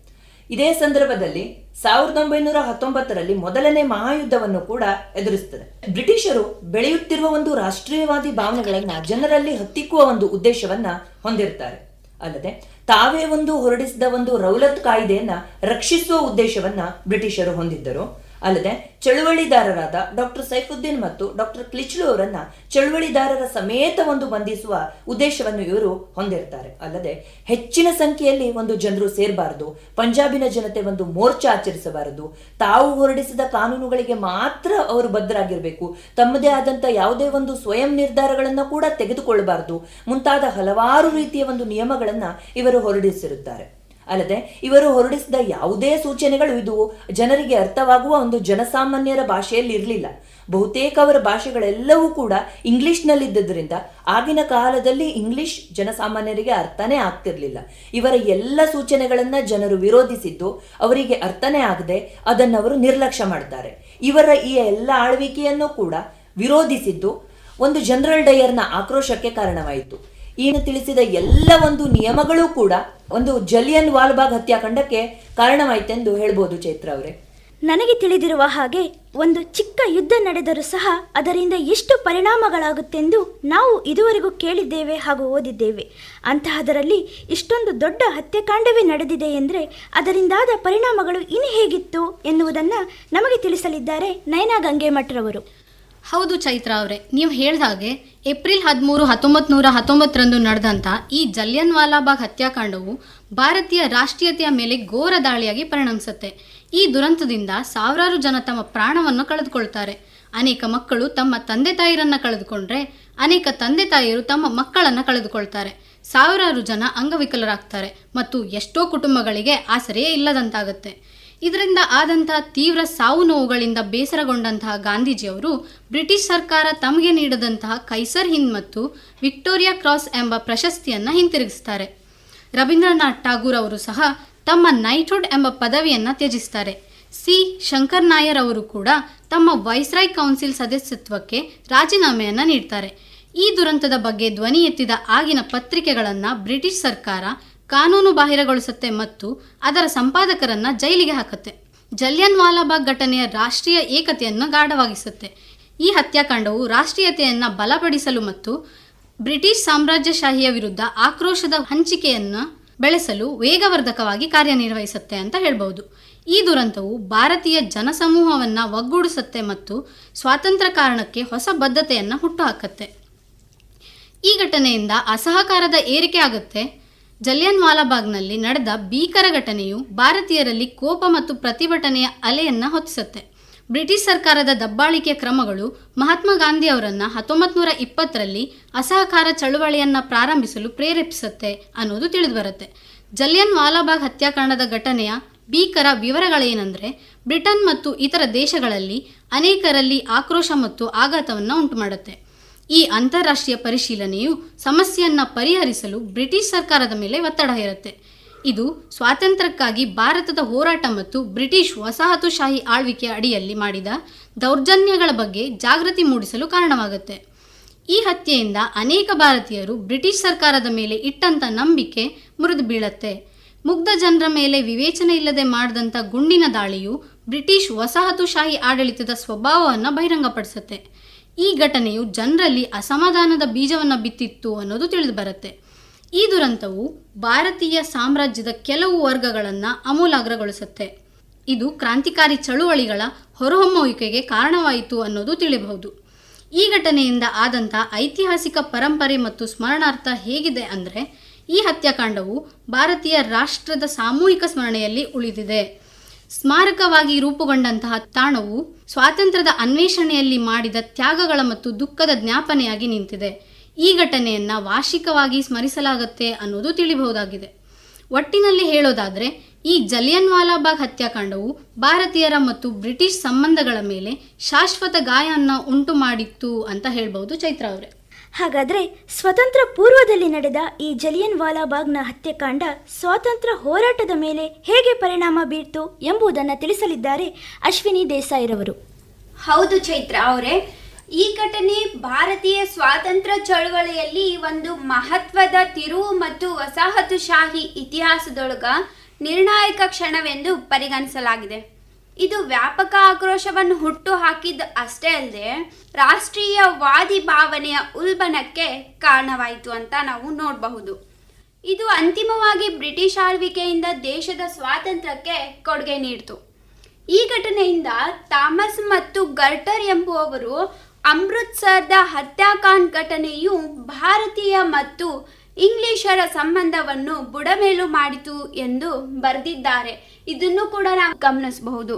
ಇದೇ ಸಂದರ್ಭದಲ್ಲಿ ಸಾವಿರದ ಒಂಬೈನೂರ ಹತ್ತೊಂಬತ್ತರಲ್ಲಿ ಮೊದಲನೇ ಮಹಾಯುದ್ಧವನ್ನು ಕೂಡ ಎದುರಿಸುತ್ತದೆ. ಬ್ರಿಟಿಷರು ಬೆಳೆಯುತ್ತಿರುವ ಒಂದು ರಾಷ್ಟ್ರೀಯವಾದಿ ಭಾವನೆಗಳನ್ನ ಜನರಲ್ಲಿ ಹತ್ತಿಕ್ಕುವ ಒಂದು ಉದ್ದೇಶವನ್ನ ಹೊಂದಿರ್ತಾರೆ. ಅಲ್ಲದೆ, ತಾವೇ ಒಂದು ಹೊರಡಿಸಿದ ಒಂದು ರೌಲತ್ ಕಾಯ್ದೆಯನ್ನ ರಕ್ಷಿಸುವ ಉದ್ದೇಶವನ್ನ ಬ್ರಿಟಿಷರು ಹೊಂದಿದ್ದರು. ಅಲ್ಲದೆ ಚಳುವಳಿದಾರರಾದ ಡಾಕ್ಟರ್ ಸೈಫುದ್ದೀನ್ ಮತ್ತು ಡಾಕ್ಟರ್ ಕ್ಲಿಚ್ಲು ಅವರನ್ನ ಚಳುವಳಿದಾರರ ಸಮೇತ ಒಂದು ಬಂಧಿಸುವ ಉದ್ದೇಶವನ್ನು ಇವರು ಹೊಂದಿರ್ತಾರೆ. ಅಲ್ಲದೆ ಹೆಚ್ಚಿನ ಸಂಖ್ಯೆಯಲ್ಲಿ ಒಂದು ಜನರು ಸೇರಬಾರದು, ಪಂಜಾಬಿನ ಜನತೆ ಒಂದು ಮೋರ್ಚಾ ಆಚರಿಸಬಾರದು, ತಾವು ಹೊರಡಿಸಿದ ಕಾನೂನುಗಳಿಗೆ ಮಾತ್ರ ಅವರು ಬದ್ಧರಾಗಿರಬೇಕು, ತಮ್ಮದೇ ಆದಂತ ಯಾವುದೇ ಒಂದು ಸ್ವಯಂ ನಿರ್ಧಾರಗಳನ್ನ ಕೂಡ ತೆಗೆದುಕೊಳ್ಳಬಾರದು ಮುಂತಾದ ಹಲವಾರು ರೀತಿಯ ಒಂದು ನಿಯಮಗಳನ್ನ ಇವರು ಹೊರಡಿಸಿರುತ್ತಾರೆ. ಅಲ್ಲದೆ ಇವರು ಹೊರಡಿಸಿದ ಯಾವುದೇ ಸೂಚನೆಗಳು ಇದು ಜನರಿಗೆ ಅರ್ಥವಾಗುವ ಒಂದು ಜನಸಾಮಾನ್ಯರ ಭಾಷೆಯಲ್ಲಿ ಇರಲಿಲ್ಲ ಬಹುತೇಕ ಅವರ ಭಾಷೆಗಳೆಲ್ಲವೂ ಕೂಡ ಇಂಗ್ಲಿಷ್ನಲ್ಲಿದ್ದರಿಂದ ಆಗಿನ ಕಾಲದಲ್ಲಿ ಇಂಗ್ಲಿಷ್ ಜನಸಾಮಾನ್ಯರಿಗೆ ಅರ್ಥನೇ ಆಗ್ತಿರ್ಲಿಲ್ಲ. ಇವರ ಎಲ್ಲ ಸೂಚನೆಗಳನ್ನ ಜನರು ವಿರೋಧಿಸಿದ್ದು ಅವರಿಗೆ ಅರ್ಥನೇ ಆಗದೆ ಅದನ್ನು ಅವರು ನಿರ್ಲಕ್ಷ್ಯ ಮಾಡ್ತಾರೆ. ಇವರ ಈ ಎಲ್ಲ ಆಳ್ವಿಕೆಯನ್ನು ಕೂಡ ವಿರೋಧಿಸಿದ್ದು ಒಂದು ಜನರಲ್ ಡಯರ್ನ ಆಕ್ರೋಶಕ್ಕೆ ಕಾರಣವಾಯಿತು. ಈನು ತಿಳಿಸಿದ ಎಲ್ಲ ಒಂದು ನಿಯಮಗಳು ಕೂಡ ಒಂದು ಜಲಿಯನ್ ವಾಲ್ಬಾಗ್ ಹತ್ಯಾಕಾಂಡಕ್ಕೆ ಕಾರಣವಾಯಿತೆಂದು ಹೇಳ್ಬೋದು ಚೈತ್ರ ಅವರೇ. ನನಗೆ ತಿಳಿದಿರುವ ಹಾಗೆ ಒಂದು ಚಿಕ್ಕ ಯುದ್ಧ ನಡೆದರೂ ಸಹ ಅದರಿಂದ ಎಷ್ಟು ಪರಿಣಾಮಗಳಾಗುತ್ತೆಂದು ನಾವು ಇದುವರೆಗೂ ಕೇಳಿದ್ದೇವೆ ಹಾಗೂ ಓದಿದ್ದೇವೆ. ಅಂತಹದರಲ್ಲಿ ಇಷ್ಟೊಂದು ದೊಡ್ಡ ಹತ್ಯಾಕಾಂಡವೇ ನಡೆದಿದೆ ಎಂದರೆ ಅದರಿಂದಾದ ಪರಿಣಾಮಗಳು ಇನ್ನು ಹೇಗಿತ್ತು ಎನ್ನುವುದನ್ನು ನಮಗೆ ತಿಳಿಸಲಿದ್ದಾರೆ ನಯನಾ ಗಂಗೆಮಠರವರು. ಹೌದು ಚೈತ್ರ ಅವರೇ, ನೀವು ಹೇಳಿದ ಹಾಗೆ ಏಪ್ರಿಲ್ ಹದಿಮೂರು ಹತ್ತೊಂಬತ್ತು ನೂರ ಹತ್ತೊಂಬತ್ತರಂದು ನಡೆದಂಥ ಈ ಜಲಿಯನ್ ವಾಲಾಬಾಗ್ ಹತ್ಯಾಕಾಂಡವು ಭಾರತೀಯ ರಾಷ್ಟ್ರೀಯತೆಯ ಮೇಲೆ ಘೋರ ದಾಳಿಯಾಗಿ ಪರಿಣಮಿಸುತ್ತೆ. ಈ ದುರಂತದಿಂದ ಸಾವಿರಾರು ಜನ ತಮ್ಮ ಪ್ರಾಣವನ್ನು ಕಳೆದುಕೊಳ್ತಾರೆ. ಅನೇಕ ಮಕ್ಕಳು ತಮ್ಮ ತಂದೆ ತಾಯಿರನ್ನು ಕಳೆದುಕೊಂಡ್ರೆ, ಅನೇಕ ತಂದೆ ತಾಯಿಯರು ತಮ್ಮ ಮಕ್ಕಳನ್ನು ಕಳೆದುಕೊಳ್ತಾರೆ. ಸಾವಿರಾರು ಜನ ಅಂಗವಿಕಲರಾಗ್ತಾರೆ ಮತ್ತು ಎಷ್ಟೋ ಕುಟುಂಬಗಳಿಗೆ ಆಸರೆಯೇ ಇಲ್ಲದಂತಾಗುತ್ತೆ. ಇದರಿಂದ ಆದಂತಹ ತೀವ್ರ ಸಾವು ನೋವುಗಳಿಂದ ಬೇಸರಗೊಂಡಂತಹ ಗಾಂಧೀಜಿಯವರು ಬ್ರಿಟಿಷ್ ಸರ್ಕಾರ ತಮಗೆ ನೀಡದಂತಹ ಕೈಸರ್ ಹಿಂದ್ ಮತ್ತು ವಿಕ್ಟೋರಿಯಾ ಕ್ರಾಸ್ ಎಂಬ ಪ್ರಶಸ್ತಿಯನ್ನು ಹಿಂತಿರುಗಿಸ್ತಾರೆ. ರವೀಂದ್ರನಾಥ್ ಠಾಗೂರ್ ಅವರು ಸಹ ತಮ್ಮ ನೈಟ್ಹುಡ್ ಎಂಬ ಪದವಿಯನ್ನು ತ್ಯಜಿಸ್ತಾರೆ. ಸಿ. ಶಂಕರ್ ನಾಯರ್ ಅವರು ಕೂಡ ತಮ್ಮ ವೈಸ್ರಾಯ್ ಕೌನ್ಸಿಲ್ ಸದಸ್ಯತ್ವಕ್ಕೆ ರಾಜೀನಾಮೆಯನ್ನ ನೀಡ್ತಾರೆ. ಈ ದುರಂತದ ಬಗ್ಗೆ ಧ್ವನಿ ಎತ್ತಿದ ಆಗಿನ ಪತ್ರಿಕೆಗಳನ್ನು ಬ್ರಿಟಿಷ್ ಸರ್ಕಾರ ಕಾನೂನು ಬಾಹಿರಗೊಳಿಸುತ್ತೆ ಮತ್ತು ಅದರ ಸಂಪಾದಕರನ್ನ ಜೈಲಿಗೆ ಹಾಕುತ್ತೆ. ಜಲಿಯನ್ ವಾಲಾಬಾಗ್ ಘಟನೆಯ ರಾಷ್ಟ್ರೀಯ ಏಕತೆಯನ್ನು ಗಾಢವಾಗಿಸುತ್ತೆ. ಈ ಹತ್ಯಾಕಾಂಡವು ರಾಷ್ಟ್ರೀಯತೆಯನ್ನ ಬಲಪಡಿಸಲು ಮತ್ತು ಬ್ರಿಟಿಷ್ ಸಾಮ್ರಾಜ್ಯಶಾಹಿಯ ವಿರುದ್ಧ ಆಕ್ರೋಶದ ಹಂಚಿಕೆಯನ್ನು ಬೆಳೆಸಲು ವೇಗವರ್ಧಕವಾಗಿ ಕಾರ್ಯನಿರ್ವಹಿಸುತ್ತೆ ಅಂತ ಹೇಳ್ಬಹುದು. ಈ ದುರಂತವು ಭಾರತೀಯ ಜನಸಮೂಹವನ್ನ ಒಗ್ಗೂಡಿಸುತ್ತೆ ಮತ್ತು ಸ್ವಾತಂತ್ರ್ಯ ಕಾರಣಕ್ಕೆ ಹೊಸ ಬದ್ಧತೆಯನ್ನು ಹುಟ್ಟುಹಾಕತ್ತೆ ಈ ಘಟನೆಯಿಂದ ಅಸಹಕಾರದ ಏರಿಕೆ ಆಗುತ್ತೆ. ಜಲಿಯನ್ ವಾಲಾಬಾಗ್ನಲ್ಲಿ ನಡೆದ ಭೀಕರ ಘಟನೆಯು ಭಾರತೀಯರಲ್ಲಿ ಕೋಪ ಮತ್ತು ಪ್ರತಿಭಟನೆಯ ಅಲೆಯನ್ನ ಹೊತ್ತಿಸುತ್ತೆ. ಬ್ರಿಟಿಷ್ ಸರ್ಕಾರದ ದಬ್ಬಾಳಿಕೆಯ ಕ್ರಮಗಳು ಮಹಾತ್ಮ ಗಾಂಧಿ ಅವರನ್ನ ಹತ್ತೊಂಬತ್ತು ನೂರ ಇಪ್ಪತ್ತರಲ್ಲಿ ಅಸಹಕಾರ ಚಳುವಳಿಯನ್ನ ಪ್ರಾರಂಭಿಸಲು ಪ್ರೇರೇಪಿಸುತ್ತೆ ಅನ್ನೋದು ತಿಳಿದುಬರುತ್ತೆ. ಜಲಿಯನ್ ವಾಲಾಬಾಗ್ ಹತ್ಯಾಕಾಂಡದ ಘಟನೆಯ ಭೀಕರ ವಿವರಗಳೇನೆಂದರೆ, ಬ್ರಿಟನ್ ಮತ್ತು ಇತರ ದೇಶಗಳಲ್ಲಿ ಅನೇಕರಲ್ಲಿ ಆಕ್ರೋಶ ಮತ್ತು ಆಘಾತವನ್ನು ಉಂಟುಮಾಡುತ್ತೆ. ಈ ಅಂತಾರಾಷ್ಟ್ರೀಯ ಪರಿಶೀಲನೆಯು ಸಮಸ್ಯೆಯನ್ನು ಪರಿಹರಿಸಲು ಬ್ರಿಟಿಷ್ ಸರ್ಕಾರದ ಮೇಲೆ ಒತ್ತಡ ಹೇರುತ್ತೆ. ಇದು ಸ್ವಾತಂತ್ರ್ಯಕ್ಕಾಗಿ ಭಾರತದ ಹೋರಾಟ ಮತ್ತು ಬ್ರಿಟಿಷ್ ವಸಾಹತುಶಾಹಿ ಆಳ್ವಿಕೆಯ ಅಡಿಯಲ್ಲಿ ಮಾಡಿದ ದೌರ್ಜನ್ಯಗಳ ಬಗ್ಗೆ ಜಾಗೃತಿ ಮೂಡಿಸಲು ಕಾರಣವಾಗುತ್ತೆ. ಈ ಹತ್ಯೆಯಿಂದ ಅನೇಕ ಭಾರತೀಯರು ಬ್ರಿಟಿಷ್ ಸರ್ಕಾರದ ಮೇಲೆ ಇಟ್ಟಂಥ ನಂಬಿಕೆ ಮುರಿದು ಬೀಳತ್ತೆ. ಮುಗ್ಧ ಜನರ ಮೇಲೆ ವಿವೇಚನೆ ಇಲ್ಲದೆ ಮಾಡಿದಂಥ ಗುಂಡಿನ ದಾಳಿಯು ಬ್ರಿಟಿಷ್ ವಸಾಹತುಶಾಹಿ ಆಡಳಿತದ ಸ್ವಭಾವವನ್ನು ಬಹಿರಂಗಪಡಿಸುತ್ತೆ. ಈ ಘಟನೆಯು ಜನರಲ್ಲಿ ಅಸಮಾಧಾನದ ಬೀಜವನ್ನು ಬಿತ್ತಿತ್ತು ಅನ್ನೋದು ತಿಳಿದು ಬರುತ್ತೆ. ಈ ದುರಂತವು ಭಾರತೀಯ ಸಾಮ್ರಾಜ್ಯದ ಕೆಲವು ವರ್ಗಗಳನ್ನು ಅಮೂಲಾಗ್ರಗೊಳಿಸುತ್ತೆ. ಇದು ಕ್ರಾಂತಿಕಾರಿ ಚಳುವಳಿಗಳ ಹೊರಹೊಮ್ಮುವಿಕೆಗೆ ಕಾರಣವಾಯಿತು ಅನ್ನೋದು ತಿಳಿಬಹುದು. ಈ ಘಟನೆಯಿಂದ ಆದಂಥ ಐತಿಹಾಸಿಕ ಪರಂಪರೆ ಮತ್ತು ಸ್ಮರಣಾರ್ಥ ಹೇಗಿದೆ ಅಂದರೆ ಈ ಹತ್ಯಾಕಾಂಡವು ಭಾರತೀಯ ರಾಷ್ಟ್ರದ ಸಾಮೂಹಿಕ ಸ್ಮರಣೆಯಲ್ಲಿ ಉಳಿದಿದೆ. ಸ್ಮಾರಕವಾಗಿ ರೂಪುಗೊಂಡಂತಹ ತಾಣವು ಸ್ವಾತಂತ್ರ್ಯದ ಅನ್ವೇಷಣೆಯಲ್ಲಿ ಮಾಡಿದ ತ್ಯಾಗಗಳ ಮತ್ತು ದುಃಖದ ಜ್ಞಾಪನೆಯಾಗಿ ನಿಂತಿದೆ. ಈ ಘಟನೆಯನ್ನ ವಾರ್ಷಿಕವಾಗಿ ಸ್ಮರಿಸಲಾಗುತ್ತೆ ಅನ್ನೋದು ತಿಳಿಬಹುದಾಗಿದೆ. ಒಟ್ಟಿನಲ್ಲಿ ಹೇಳೋದಾದ್ರೆ, ಈ ಜಲಿಯನ್ ವಾಲಾಬಾಗ್ ಹತ್ಯಾಕಾಂಡವು ಭಾರತೀಯರ ಮತ್ತು ಬ್ರಿಟಿಷ್ ಸಂಬಂಧಗಳ ಮೇಲೆ ಶಾಶ್ವತ ಗಾಯವನ್ನು ಉಂಟು ಮಾಡಿತ್ತು ಅಂತ ಹೇಳ್ಬಹುದು ಚೈತ್ರ ಅವರೇ. ಹಾಗಾದರೆ ಸ್ವತಂತ್ರ ಪೂರ್ವದಲ್ಲಿ ನಡೆದ ಈ ಜಲಿಯನ್ ವಾಲಾಬಾಗ್ನ ಹತ್ಯಾಕಾಂಡ ಸ್ವಾತಂತ್ರ್ಯ ಹೋರಾಟದ ಮೇಲೆ ಹೇಗೆ ಪರಿಣಾಮ ಬೀರ್ತು ಎಂಬುದನ್ನು ತಿಳಿಸಲಿದ್ದಾರೆ ಅಶ್ವಿನಿ ದೇಸಾಯಿರವರು. ಹೌದು ಚೈತ್ರ ಅವರೇ, ಈ ಘಟನೆ ಭಾರತೀಯ ಸ್ವಾತಂತ್ರ್ಯ ಚಳವಳಿಯಲ್ಲಿ ಒಂದು ಮಹತ್ವದ ತಿರುವು ಮತ್ತು ವಸಾಹತುಶಾಹಿ ಇತಿಹಾಸದೊಳಗ ನಿರ್ಣಾಯಕ ಕ್ಷಣವೆಂದು ಪರಿಗಣಿಸಲಾಗಿದೆ. ಇದು ವ್ಯಾಪಕ ಆಕ್ರೋಶವನ್ನು ಹುಟ್ಟು ಹಾಕಿದ ಅಷ್ಟೇ ಅಲ್ಲದೆ ರಾಷ್ಟ್ರೀಯವಾದಿ ಭಾವನೆಯ ಉಲ್ಬಣಕ್ಕೆ ಕಾರಣವಾಯಿತು ಅಂತ ನಾವು ನೋಡಬಹುದು. ಇದು ಅಂತಿಮವಾಗಿ ಬ್ರಿಟಿಷ್ ಆಳ್ವಿಕೆಯಿಂದ ದೇಶದ ಸ್ವಾತಂತ್ರ್ಯಕ್ಕೆ ಕೊಡುಗೆ ನೀಡಿತು. ಈ ಘಟನೆಯಿಂದ ಥಾಮಸ್ ಮತ್ತು ಗರ್ಟರ್ ಎಂಬುವವರು ಅಮೃತ್ಸರ್ದ ಹತ್ಯಾಕಾಂಡ್ ಘಟನೆಯು ಭಾರತೀಯ ಮತ್ತು ಇಂಗ್ಲಿಷರ ಸಂಬಂಧವನ್ನು ಬುಡಮೇಲು ಮಾಡಿತು ಎಂದು ಬರೆದಿದ್ದಾರೆ. ಇದನ್ನು ಕೂಡ ನಾವು ಗಮನಿಸಬಹುದು.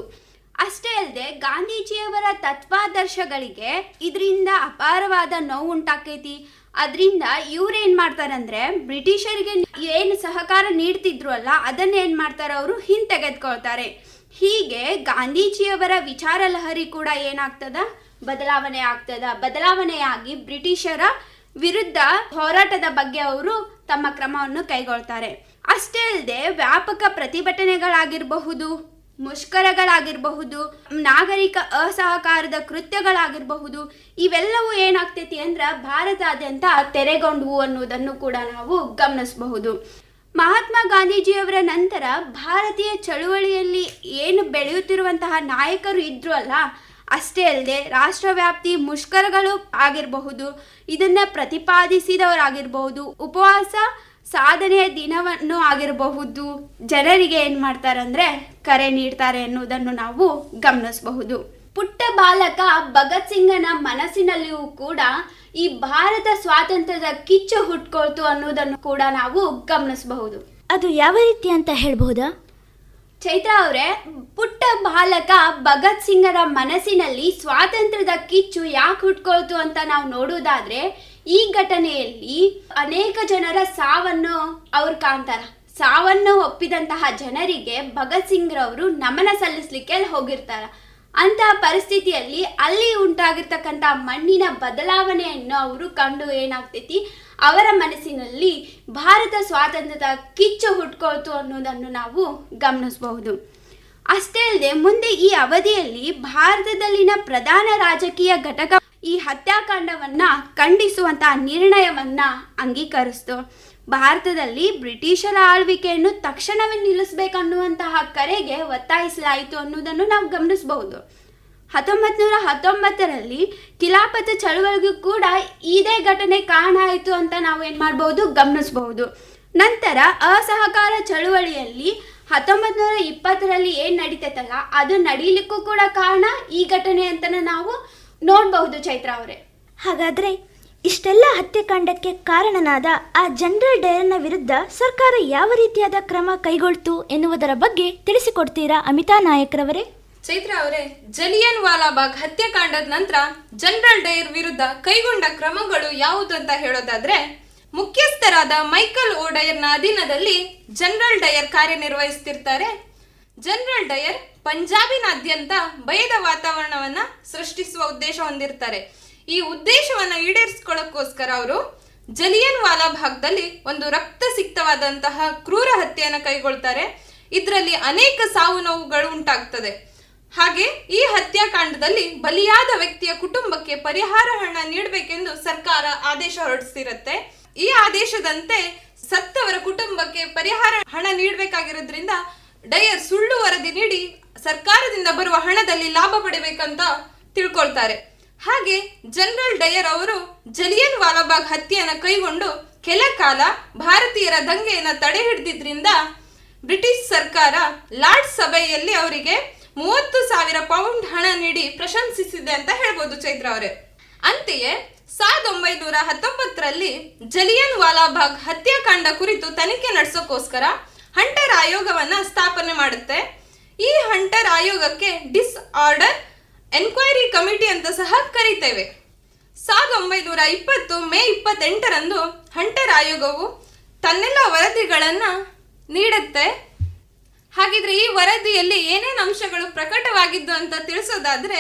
ಅಷ್ಟೇ ಅಲ್ಲದೆ ಗಾಂಧೀಜಿಯವರ ತತ್ವಾದರ್ಶಗಳಿಗೆ ಇದರಿಂದ ಅಪಾರವಾದ ನೋವು ಉಂಟಾಕೈತಿ ಅದರಿಂದ ಏನು ಮಾಡ್ತಾರಂದ್ರೆ ಬ್ರಿಟಿಷರಿಗೆ ಏನು ಸಹಕಾರ ನೀಡ್ತಿದ್ರು ಅಲ್ಲ, ಅದನ್ನ ಏನು ಮಾಡ್ತಾರೆ ಅವರು? ಹಿಂತೆಗೆದುಕೊಳ್ತಾರೆ. ಹೀಗೆ ಗಾಂಧೀಜಿಯವರ ವಿಚಾರ ಲಹರಿ ಕೂಡ ಏನಾಗ್ತದ? ಬದಲಾವಣೆ ಆಗ್ತದ. ಬದಲಾವಣೆಯಾಗಿ ಬ್ರಿಟಿಷರ ವಿರುದ್ಧ ಹೋರಾಟದ ಬಗ್ಗೆ ಅವರು ತಮ್ಮ ಕ್ರಮವನ್ನು ಕೈಗೊಳ್ತಾರೆ. ಅಷ್ಟೇ ಅಲ್ಲದೆ ವ್ಯಾಪಕ ಪ್ರತಿಭಟನೆಗಳಾಗಿರಬಹುದು, ಮುಷ್ಕರಗಳಾಗಿರಬಹುದು, ನಾಗರಿಕ ಅಸಹಕಾರದ ಕೃತ್ಯಗಳಾಗಿರಬಹುದು, ಇವೆಲ್ಲವೂ ಏನಾಗ್ತೈತಿ ಅಂದ್ರೆ ಭಾರತಾದ್ಯಂತ ತೆರೆಗೊಂಡವು ಅನ್ನುವುದನ್ನು ಕೂಡ ನಾವು ಗಮನಿಸಬಹುದು. ಮಹಾತ್ಮ ಗಾಂಧೀಜಿಯವರ ನಂತರ ಭಾರತೀಯ ಚಳುವಳಿಯಲ್ಲಿ ಏನು ಬೆಳೆಯುತ್ತಿರುವಂತಹ ನಾಯಕರು ಇದ್ರು ಅಲ್ಲ ಅಷ್ಟೇ ಅಲ್ಲದೆ ರಾಷ್ಟ್ರವ್ಯಾಪ್ತಿ ಮುಷ್ಕರಗಳು ಆಗಿರಬಹುದು, ಇದನ್ನ ಪ್ರತಿಪಾದಿಸಿದವರಾಗಿರಬಹುದು, ಉಪವಾಸ ಸಾಧನೆಯ ದಿನವನ್ನು ಆಗಿರಬಹುದು. ಜನರಿಗೆ ಏನು ಮಾಡ್ತಾರಂದ್ರೆ ಕರೆ ನೀಡ್ತಾರೆ ಎನ್ನುವುದನ್ನು ನಾವು ಗಮನಿಸಬಹುದು. ಪುಟ್ಟ ಬಾಲಕ ಭಗತ್ ಸಿಂಗನ ಮನಸ್ಸಿನಲ್ಲಿಯೂ ಕೂಡ ಈ ಭಾರತ ಸ್ವಾತಂತ್ರ್ಯದ ಕಿಚ್ಚು ಹುಟ್ಕೊಳ್ತು ಅನ್ನೋದನ್ನು ಕೂಡ ನಾವು ಗಮನಿಸಬಹುದು. ಅದು ಯಾವ ರೀತಿ ಅಂತ ಹೇಳ್ಬಹುದಾ ಚೈತ್ರ ಅವರೇ, ಪುಟ್ಟ ಬಾಲಕ ಭಗತ್ ಸಿಂಗರ ಮನಸ್ಸಿನಲ್ಲಿ ಸ್ವಾತಂತ್ರ್ಯದ ಕಿಚ್ಚು ಯಾಕೆ ಹುಟ್ಕೊಳ್ತು ಅಂತ ನಾವು ನೋಡುವುದಾದ್ರೆ ಈ ಘಟನೆಯಲ್ಲಿ ಅನೇಕ ಜನರ ಸಾವನ್ನು ಅವ್ರು ಕಾಣ್ತಾರ. ಸಾವನ್ನು ಒಪ್ಪಿದಂತಹ ಜನರಿಗೆ ಭಗತ್ ಸಿಂಗ್ ರವರು ನಮನ ಸಲ್ಲಿಸ್ಲಿಕ್ಕೆ ಹೋಗಿರ್ತಾರ. ಅಂತಹ ಪರಿಸ್ಥಿತಿಯಲ್ಲಿ ಅಲ್ಲಿ ಉಂಟಾಗಿರ್ತಕ್ಕಂಥ ಮಣ್ಣಿನ ಬದಲಾವಣೆಯನ್ನು ಅವರು ಕಂಡು ಏನಾಗ್ತೈತಿ? ಅವರ ಮನಸ್ಸಿನಲ್ಲಿ ಭಾರತ ಸ್ವಾತಂತ್ರ್ಯದ ಕಿಚ್ಚು ಹುಟ್ಕೊಳ್ತು ಅನ್ನೋದನ್ನು ನಾವು ಗಮನಿಸಬಹುದು. ಅಷ್ಟೇ ಅಲ್ಲದೆ ಮುಂದೆ ಈ ಅವಧಿಯಲ್ಲಿ ಭಾರತದಲ್ಲಿನ ಪ್ರಧಾನ ರಾಜಕೀಯ ಘಟಕ ಈ ಹತ್ಯಾಕಾಂಡವನ್ನ ಖಂಡಿಸುವಂತಹ ನಿರ್ಣಯವನ್ನ ಅಂಗೀಕರಿಸ್ತು. ಭಾರತದಲ್ಲಿ ಬ್ರಿಟಿಷರ ಆಳ್ವಿಕೆಯನ್ನು ತಕ್ಷಣವೇ ನಿಲ್ಲಿಸಬೇಕನ್ನುವಂತಹ ಕರೆಗೆ ಒತ್ತಾಯಿಸಲಾಯಿತು ಅನ್ನೋದನ್ನು ನಾವು ಗಮನಿಸಬಹುದು. ಹತ್ತೊಂಬತ್ತು ನೂರ ಹತ್ತೊಂಬತ್ತರಲ್ಲಿ ಖಿಲಾಫತ್ ಚಳವಳಿಗೂ ಕೂಡ ಇದೇ ಘಟನೆ ಕಾರಣ ಆಯಿತು ಅಂತ ನಾವು ಏನು ಮಾಡ್ಬೋದು ಗಮನಿಸಬಹುದು. ನಂತರ ಅಸಹಕಾರ ಚಳುವಳಿಯಲ್ಲಿ ಹತ್ತೊಂಬತ್ತು ನೂರ ಇಪ್ಪತ್ತರಲ್ಲಿ ಏನು ನಡೀತೈತಲ್ಲ, ಅದು ನಡೀಲಿಕ್ಕೂ ಕೂಡ ಕಾರಣ ಈ ಘಟನೆ ಅಂತ ನಾವು ನೋಡಬಹುದು ಚೈತ್ರ ಅವರೇ. ಹಾಗಾದ್ರೆ ಇಷ್ಟೆಲ್ಲ ಹತ್ಯೆಕಾಂಡಕ್ಕೆ ಕಾರಣನಾದ ಆ ಜನರಲ್ ಡಯರ್ನ ವಿರುದ್ಧ ಸರ್ಕಾರ ಯಾವ ರೀತಿಯಾದ ಕ್ರಮ ಕೈಗೊಳ್ತು ಎನ್ನುವುದರ ಬಗ್ಗೆ ತಿಳಿಸಿಕೊಡ್ತೀರಾ ಅಮಿತಾ ನಾಯಕ್ರವರೇ? ಚೈತ್ರ ಅವರೇ, ಜಲಿಯನ್ ವಾಲಾಬಾಗ್ ಹತ್ಯಾಕಾಂಡದ ನಂತರ ಜನರಲ್ ಡೈರ್ ವಿರುದ್ಧ ಕೈಗೊಂಡ ಕ್ರಮಗಳು ಯಾವುದು ಅಂತ ಹೇಳೋದಾದ್ರೆ, ಮುಖ್ಯಸ್ಥರಾದ ಮೈಕಲ್ ಓಡಯರ್ನ ಡಯರ್ನ ಅಧೀನದಲ್ಲಿ ಜನರಲ್ ಡಯರ್ ಕಾರ್ಯನಿರ್ವಹಿಸ್ತಿರ್ತಾರೆ. ಜನರಲ್ ಡಯರ್ ಪಂಜಾಬಿನಾದ್ಯಂತ ಭಯದ ವಾತಾವರಣವನ್ನ ಸೃಷ್ಟಿಸುವ ಉದ್ದೇಶ ಹೊಂದಿರ್ತಾರೆ. ಈ ಉದ್ದೇಶವನ್ನ ಈಡೇರಿಸ್ಕೊಳ್ಳೋಕ್ಕೋಸ್ಕರ ಅವರು ಜಲಿಯನ್ ವಾಲಾ ಭಾಗದಲ್ಲಿ ಒಂದು ರಕ್ತ ಸಿಕ್ತವಾದಂತಹ ಕ್ರೂರ ಹತ್ಯೆಯನ್ನು ಕೈಗೊಳ್ತಾರೆ. ಇದರಲ್ಲಿ ಅನೇಕ ಸಾವು ನೋವುಗಳು ಉಂಟಾಗ್ತದೆ. ಹಾಗೆ ಈ ಹತ್ಯಾಕಾಂಡದಲ್ಲಿ ಬಲಿಯಾದ ವ್ಯಕ್ತಿಯ ಕುಟುಂಬಕ್ಕೆ ಪರಿಹಾರ ಹಣ ನೀಡಬೇಕೆಂದು ಸರ್ಕಾರ ಆದೇಶ ಹೊರಡಿಸಿರುತ್ತೆ. ಈ ಆದೇಶದಂತೆ ಸತ್ತವರ ಕುಟುಂಬಕ್ಕೆ ಪರಿಹಾರ ಹಣ ನೀಡಬೇಕಾಗಿರೋದ್ರಿಂದ ಡಯರ್ ಸುಳ್ಳು ವರದಿ ನೀಡಿ ಸರ್ಕಾರದಿಂದ ಬರುವ ಹಣದಲ್ಲಿ ಲಾಭ ಪಡಿಬೇಕಂತ ತಿಳ್ಕೊಳ್ತಾರೆ. ಹಾಗೆ ಜನರಲ್ ಡಯರ್ ಅವರು ಜಲಿಯನ್ ವಾಲಾಬಾಗ್ ಹತ್ಯೆಯನ್ನು ಕೈಗೊಂಡು ಕೆಲ ಕಾಲ ಭಾರತೀಯರ ದಂಗೆಯನ್ನು ತಡೆ ಹಿಡಿದಿದ್ರಿಂದ ಬ್ರಿಟಿಷ್ ಸರ್ಕಾರ ಲಾರ್ಡ್ ಸಭೆಯಲ್ಲಿ ಅವರಿಗೆ ಮೂವತ್ತು ಸಾವಿರ ಪೌಂಡ್ ಹಣ ನೀಡಿ ಪ್ರಶಂಸಿಸಿದೆ ಅಂತ ಹೇಳ್ಬೋದು ಚೈತ್ರ ಅವರೇ. ಅಂತೆಯೇ ಸಾವಿರದ ಒಂಬೈನೂರ ಹತ್ತೊಂಬತ್ತರಲ್ಲಿ ಜಲಿಯನ್ ವಾಲಾಬಾಗ್ ಹತ್ಯಾಕಾಂಡ ಕುರಿತು ತನಿಖೆ ನಡೆಸೋಕ್ಕೋಸ್ಕರ ಹಂಟರ್ ಆಯೋಗವನ್ನ ಸ್ಥಾಪನೆ ಮಾಡುತ್ತೆ. ಈ ಹಂಟರ್ ಆಯೋಗಕ್ಕೆ ಡಿಸ್ ಆರ್ಡರ್ ಎನ್ಕ್ವೈರಿ ಕಮಿಟಿ ಅಂತ ಸಹ ಕರೀತೇವೆ. ಸಾವಿರದ ಒಂಬೈನೂರ ಇಪ್ಪತ್ತು, ಮೇ ಇಪ್ಪತ್ತೆಂಟರಂದು ಹಂಟರ್ ಆಯೋಗವು ತನ್ನೆಲ್ಲ ವರದಿಗಳನ್ನು ನೀಡುತ್ತೆ. ಹಾಗಿದ್ರೆ ಈ ವರದಿಯಲ್ಲಿ ಏನೇನು ಅಂಶಗಳು ಪ್ರಕಟವಾಗಿದ್ದು ಅಂತ ತಿಳಿಸೋದಾದ್ರೆ,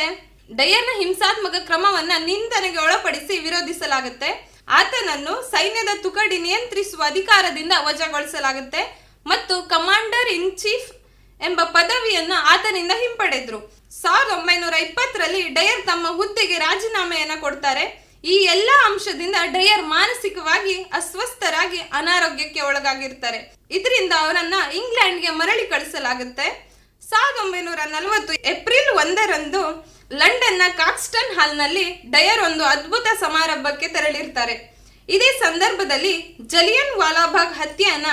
ಡಯರ್ನ ಹಿಂಸಾತ್ಮಕ ಕ್ರಮವನ್ನ ನಿಂದನೆಗೆ ಒಳಪಡಿಸಿ ವಿರೋಧಿಸಲಾಗುತ್ತೆ. ಆತನನ್ನು ಸೈನ್ಯದ ತುಕಡಿ ನಿಯಂತ್ರಿಸುವ ಅಧಿಕಾರದಿಂದ ವಜಾಗೊಳಿಸಲಾಗುತ್ತೆ. ಮತ್ತು ಕಮಾಂಡರ್ ಇನ್ ಚೀಫ್ ಎಂಬ ಪದವಿಯನ್ನು ಆತನಿಂದ ಹಿಂಪಡೆದ್ರು. ಸಾವಿರದ ಒಂಬೈನೂರ ಇಪ್ಪತ್ತರಲ್ಲಿ ಡಯರ್ ತಮ್ಮ ಹುದ್ದೆಗೆ ರಾಜೀನಾಮೆಯನ್ನು ಕೊಡ್ತಾರೆ. ಈ ಎಲ್ಲ ಅಂಶದಿಂದ ಡಯರ್ ಮಾನಸಿಕವಾಗಿ ಅಸ್ವಸ್ಥರಾಗಿ ಅನಾರೋಗ್ಯಕ್ಕೆ ಒಳಗಾಗಿರ್ತಾರೆ. ಇದರಿಂದ ಅವರನ್ನ ಇಂಗ್ಲೆಂಡ್ಗೆ ಮರಳಿ ಕಳಿಸಲಾಗುತ್ತೆ. ಸಾವಿರದ ಒಂಬೈನೂರ ನಲವತ್ತು ಏಪ್ರಿಲ್ ಒಂದರಂದು ಲಂಡನ್ನ ಕಾಕ್ಸ್ಟನ್ ಹಾಲ್ನಲ್ಲಿ ಡಯರ್ ಒಂದು ಅದ್ಭುತ ಸಮಾರಂಭಕ್ಕೆ ತೆರಳಿರ್ತಾರೆ. ಇದೇ ಸಂದರ್ಭದಲ್ಲಿ ಜಲಿಯನ್ ವಾಲಾಬಾಗ್ ಹತ್ಯೆಯನ್ನ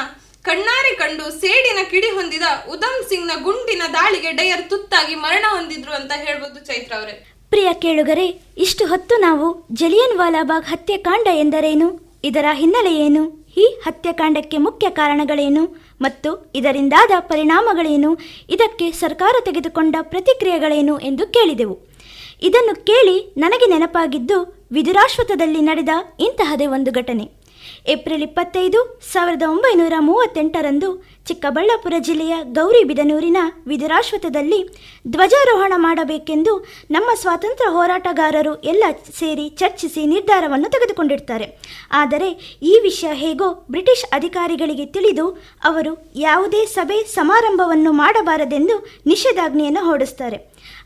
ಕಣ್ಣಾರೆ ಕಂಡು ಸೇಡಿನ ಕಿಡಿ ಹೊಂದಿದ ಉಧಮ್ ಸಿಂಗ್ನ ಗುಂಡಿನ ದಾಳಿಗೆ ಡಯರ್ ತುತ್ತಾಗಿ ಮರಣ ಹೊಂದಿದ್ರು ಅಂತ ಹೇಳ್ಬೋದು ಚೈತ್ರ ಅವರೇ. ಪ್ರಿಯ ಕೇಳುಗರೆ, ಇಷ್ಟು ಹೊತ್ತು ನಾವು ಜಲಿಯನ್ ವಾಲಾಬಾಗ್ ಹತ್ಯೆಕಾಂಡ ಎಂದರೇನು? ಇದರ ಹಿನ್ನೆಲೆ ಏನು ಈ ಹತ್ಯಾಕಾಂಡಕ್ಕೆ ಮುಖ್ಯ ಕಾರಣಗಳೇನು? ಮತ್ತು ಇದರಿಂದಾದ ಪರಿಣಾಮಗಳೇನು? ಇದಕ್ಕೆ ಸರ್ಕಾರ ತೆಗೆದುಕೊಂಡ ಪ್ರತಿಕ್ರಿಯೆಗಳೇನು ಎಂದು ಕೇಳಿದೆವು. ಇದನ್ನು ಕೇಳಿ ನನಗೆ ನೆನಪಾಗಿದ್ದು ವಿದುರಾಶ್ವತದಲ್ಲಿ ನಡೆದ ಇಂತಹದೇ ಒಂದು ಘಟನೆ. ಏಪ್ರಿಲ್ ಇಪ್ಪತ್ತೈದು ಸಾವಿರದ ಒಂಬೈನೂರ ಮೂವತ್ತೆಂಟರಂದು ಚಿಕ್ಕಬಳ್ಳಾಪುರ ಜಿಲ್ಲೆಯ ಗೌರಿಬಿದನೂರಿನ ವಿದುರಾಶ್ವತದಲ್ಲಿ ಧ್ವಜಾರೋಹಣ ಮಾಡಬೇಕೆಂದು ನಮ್ಮ ಸ್ವಾತಂತ್ರ್ಯ ಹೋರಾಟಗಾರರು ಎಲ್ಲ ಸೇರಿ ಚರ್ಚಿಸಿ ನಿರ್ಧಾರವನ್ನು ತೆಗೆದುಕೊಂಡಿರ್ತಾರೆ. ಆದರೆ ಈ ವಿಷಯ ಹೇಗೋ ಬ್ರಿಟಿಷ್ ಅಧಿಕಾರಿಗಳಿಗೆ ತಿಳಿದು ಅವರು ಯಾವುದೇ ಸಭೆ ಸಮಾರಂಭವನ್ನು ಮಾಡಬಾರದೆಂದು ನಿಷೇಧಾಜ್ಞೆಯನ್ನು ಹೊರಡಿಸ್ತಾರೆ.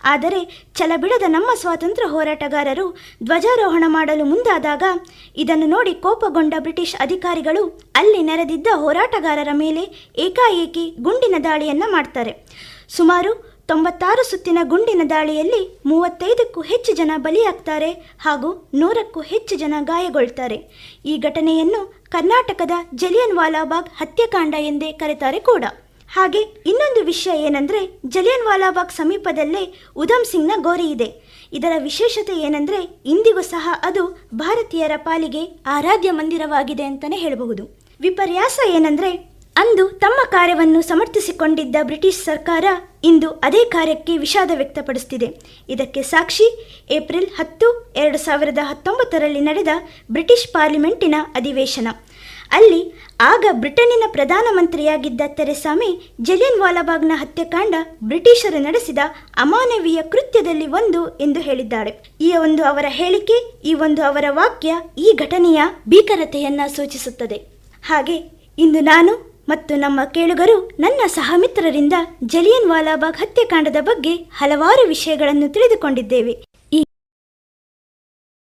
ಆದರೆ ಛಲಬಿಡದ ನಮ್ಮ ಸ್ವಾತಂತ್ರ್ಯ ಹೋರಾಟಗಾರರು ಧ್ವಜಾರೋಹಣ ಮಾಡಲು ಮುಂದಾದಾಗ ಇದನ್ನು ನೋಡಿ ಕೋಪಗೊಂಡ ಬ್ರಿಟಿಷ್ ಅಧಿಕಾರಿಗಳು ಅಲ್ಲಿ ನೆರೆದಿದ್ದ ಹೋರಾಟಗಾರರ ಮೇಲೆ ಏಕಾಏಕಿ ಗುಂಡಿನ ದಾಳಿಯನ್ನು ಮಾಡ್ತಾರೆ. ಸುಮಾರು ತೊಂಬತ್ತಾರು ಸುತ್ತಿನ ಗುಂಡಿನ ದಾಳಿಯಲ್ಲಿ ಮೂವತ್ತೈದಕ್ಕೂ ಹೆಚ್ಚು ಜನ ಬಲಿಯಾಗ್ತಾರೆ ಹಾಗೂ ನೂರಕ್ಕೂ ಹೆಚ್ಚು ಜನ ಗಾಯಗೊಳ್ತಾರೆ. ಈ ಘಟನೆಯನ್ನು ಕರ್ನಾಟಕದ ಜಲಿಯನ್ ವಾಲಾಬಾಗ್ ಹತ್ಯಾಕಾಂಡ ಎಂದೇ ಕರೆತಾರೆ ಕೂಡ. ಹಾಗೆ ಇನ್ನೊಂದು ವಿಷಯ ಏನಂದರೆ ಜಲಿಯನ್ ವಾಲಾಬಾಗ್ ಸಮೀಪದಲ್ಲೇ ಉಧಮ್ ಸಿಂಗ್ನ ಗೋರಿ ಇದೆ. ಇದರ ವಿಶೇಷತೆ ಏನಂದರೆ, ಇಂದಿಗೂ ಸಹ ಅದು ಭಾರತೀಯರ ಪಾಲಿಗೆ ಆರಾಧ್ಯ ಮಂದಿರವಾಗಿದೆ ಅಂತಲೇ ಹೇಳಬಹುದು. ವಿಪರ್ಯಾಸ ಏನಂದರೆ ಅಂದು ತಮ್ಮ ಕಾರ್ಯವನ್ನು ಸಮರ್ಥಿಸಿಕೊಂಡಿದ್ದ ಬ್ರಿಟಿಷ್ ಸರ್ಕಾರ ಇಂದು ಅದೇ ಕಾರ್ಯಕ್ಕೆ ವಿಷಾದ ವ್ಯಕ್ತಪಡಿಸುತ್ತಿದೆ ಇದಕ್ಕೆ ಸಾಕ್ಷಿ ಏಪ್ರಿಲ್ ಹತ್ತು, ಎರಡು ಸಾವಿರದ ಹತ್ತೊಂಬತ್ತರಲ್ಲಿ ನಡೆದ ಬ್ರಿಟಿಷ್ ಪಾರ್ಲಿಮೆಂಟಿನ ಅಧಿವೇಶನ. ಅಲ್ಲಿ ಆಗ ಬ್ರಿಟನ್ನಿನ ಪ್ರಧಾನಮಂತ್ರಿಯಾಗಿದ್ದ ತೆರೆಸಾಮಿ ಜಲಿಯನ್ ವಾಲಾಬಾಗ್ನ ಹತ್ಯೆಕಾಂಡ ಬ್ರಿಟಿಷರು ನಡೆಸಿದ ಅಮಾನವೀಯ ಕೃತ್ಯದಲ್ಲಿ ಒಂದು ಎಂದು ಹೇಳಿದ್ದಾರೆ. ಈ ಒಂದು ಅವರ ಹೇಳಿಕೆ, ಈ ಒಂದು ಅವರ ವಾಕ್ಯ ಈ ಘಟನೆಯ ಭೀಕರತೆಯನ್ನ ಸೂಚಿಸುತ್ತದೆ. ಹಾಗೆ ಇಂದು ನಾನು ಮತ್ತು ನಮ್ಮ ಕೇಳುಗರು ನನ್ನ ಸಹಮಿತ್ರರಿಂದ ಜಲಿಯನ್ ವಾಲಾಬಾಗ್ ಹತ್ಯಾಕಾಂಡದ ಬಗ್ಗೆ ಹಲವಾರು ವಿಷಯಗಳನ್ನು ತಿಳಿದುಕೊಂಡಿದ್ದೇವೆ.